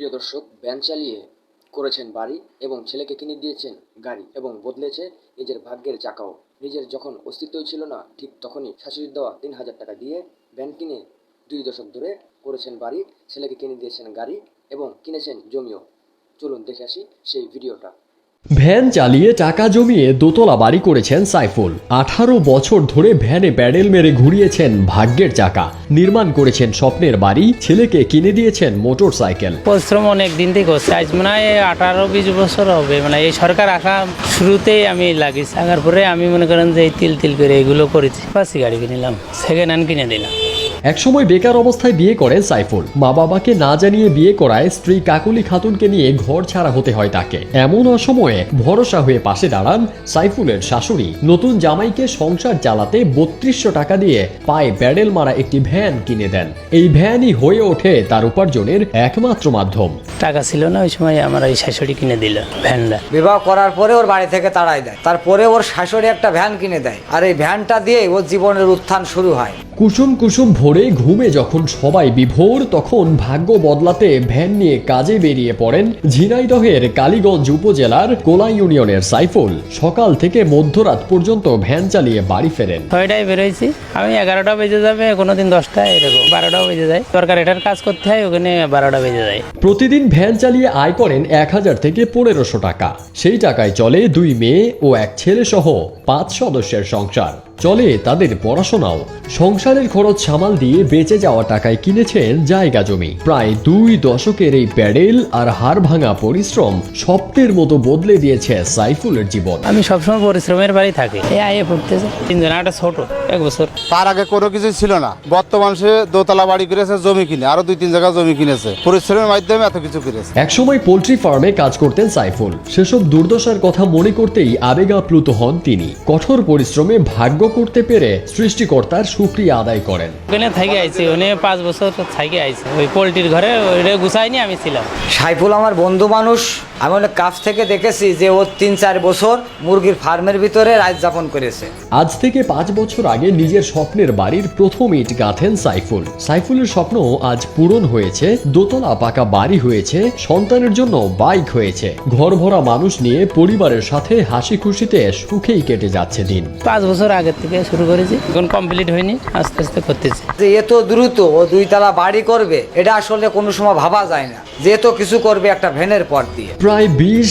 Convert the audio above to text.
প্রিয় দর্শক ব্যান চালিয়ে করেছেন বাড়ি এবং ছেলেকে কিনে দিয়েছেন গাড়ি এবং বদলেছে নিজের ভাগ্যের চাকাও। নিজের যখন অস্তিত্বই ছিল না, ঠিক তখনই শাশুড়ির দেওয়া তিন হাজার টাকা দিয়ে ব্যান কিনে দুই দশক ধরে করেছেন বাড়ি, ছেলেকে কিনে দিয়েছেন গাড়ি এবং কিনেছেন জমিও। চলুন দেখে আসি সেই ভিডিওটা। ভ্যান চালিয়ে টাকা জমিয়ে দোতলা বাড়ি করেছেন সাইফুল। আঠারো বছর ধরে ভ্যানে প্যাডেল মেরে ঘুরিয়েছেন ভাগ্যের চাকা। নির্মাণ করেছেন স্বপ্নের বাড়ি, ছেলেকে কিনে দিয়েছেন মোটর সাইকেল পরিশ্রম অনেক দিন থেকে করছে আজ মনে হয় আঠারো বিশ বছর হবে। মানে এই সরকার আসা শুরুতেই আমি লাগিয়েছি। লাগার পরে আমি মনে করেন যে তিল তিল করে এগুলো করেছি। পাশি গাড়ি কিনলাম সেকেন্ড হ্যান্ড কিনে দিলাম। একসময় বেকার অবস্থায় বিয়ে করেন সাইফুল। মা বাবাকে না জানিয়ে বিয়ে করায় স্ত্রী কাকুলি খাতুনকে নিয়ে ঘর ছাড়া হতে হয় তাকে। এমন অসময়ে ভরসা হয়ে পাশে দাঁড়ান সাইফুলের শাশুড়ি। নতুন জামাইকে সংসার চালাতে বত্রিশশো টাকা দিয়ে পায়ে প্যাডেল মারা একটি ভ্যান কিনে দেন। এই ভ্যানই হয়ে ওঠে তার উপার্জনের একমাত্র মাধ্যম। টাকা ছিল না ওই সময় আমার এই শাশুড়ি কিনে দিল ভ্যানটা। বিবাহ করার পরে ওর বাড়ি থেকে তাড়াই দেয়। তারপরে ওর শাশুড়ি একটা ভ্যান কিনে দেয়। আর এই ভ্যানটা দিয়ে ওর জীবনের উত্থান শুরু হয়। কুসুম কুসুম ভোরে ঘুমে যখন সবাই বিভোর তখন ভাগ্য বদলাতে ভ্যান নিয়ে কাজে বেরিয়ে পড়েন ঝিনাইদহের কালীগঞ্জ উপজেলার কোলা ইউনিয়নের সাইফুল। সকাল থেকে মধ্যরাত পর্যন্ত ভ্যান চালিয়ে বাড়ি ফেরেন। ছয়টায় বেরোইছি। আমি এগারোটা বেজে যাবে কোনো দিন দশটা এরকম বারোটাও বেজে যায়। সরকার এটার কাজ করতে হয় ওখানে বারোটা বেজে যায়। প্রতিদিন ভ্যান চালিয়ে আয় করেন এক হাজার থেকে পনেরোশো টাকা। সেই টাকায় চলে দুই মেয়ে ও এক ছেলে সহ পাঁচ সদস্যের সংসার। চলে তাদের পড়াশোনাও। সংসারের খরচ সামাল দিয়ে বেঁচে যাওয়া টাকায় কিনেছেন জায়গা জমি। প্রায় দুই দশকের এই প্যাডেল আর হাড় ভাঙা পরিশ্রম স্বপ্নের মতো বদলে দিয়েছে সাইফুলের জীবন। আমি সবসময় পরিশ্রমের বাড়ি থাকি। এই আয়ে পড়তেছে। তিনজন একটা ছোট এক বছর। তার আগে কোনো কিছু ছিল না। বর্তমান সে দোতলা বাড়ি করেছে জমি কিনে আরও দুই তিন জায়গা জমি কিনেছে। পরিশ্রমের মাধ্যমে এত কিছু করেছে একসময় পোল্ট্রি ফার্মে কাজ করতেন সাইফুল। সেসব দুর্দশার কথা মনে করতেই আবেগাপ্লুত হন তিনি। কঠোর পরিশ্রমে ভাগ্য করতে পেরে সৃষ্টিকর্তার সুক্রিয়া আদায় করেন। ওখানে থাকে আইছি ওখানে পাঁচ বছর থাকে আইছে। ওই পোলট্রির ঘরে ওইটা গুছাইনি আমি ছিলাম। সাইফুল আমার বন্ধু মানুষ। আমি অনেক কাছ থেকে দেখেছি যে ও তিন চার বছর মুরগির ফার্মের ভিতরে রাত যাপন করেছে। আজ থেকে পাঁচ বছর আগে নিজের স্বপ্নের বাড়ির প্রথম ইট গাঁথেন সাইফুল। সাইফুলের স্বপ্ন আজ পূরণ হয়েছে দোতলা পাকা বাড়ি হয়েছে সন্তানের জন্য বাইক হয়েছে। ঘর ভরা মানুষ নিয়ে পরিবারের সাথে হাসি খুশিতে সুখেই কেটে যাচ্ছে দিন। পাঁচ বছর আগের থেকে শুরু করেছি এখন কমপ্লিট হয়নি আস্তে আস্তে করতেছি। যে এত দ্রুত ও দুইতলা বাড়ি করবে এটা আসলে কোনো সময় ভাবা যায় না। যে এত কিছু করবে একটা ভ্যানের পর দিয়ে। প্রায় বিশ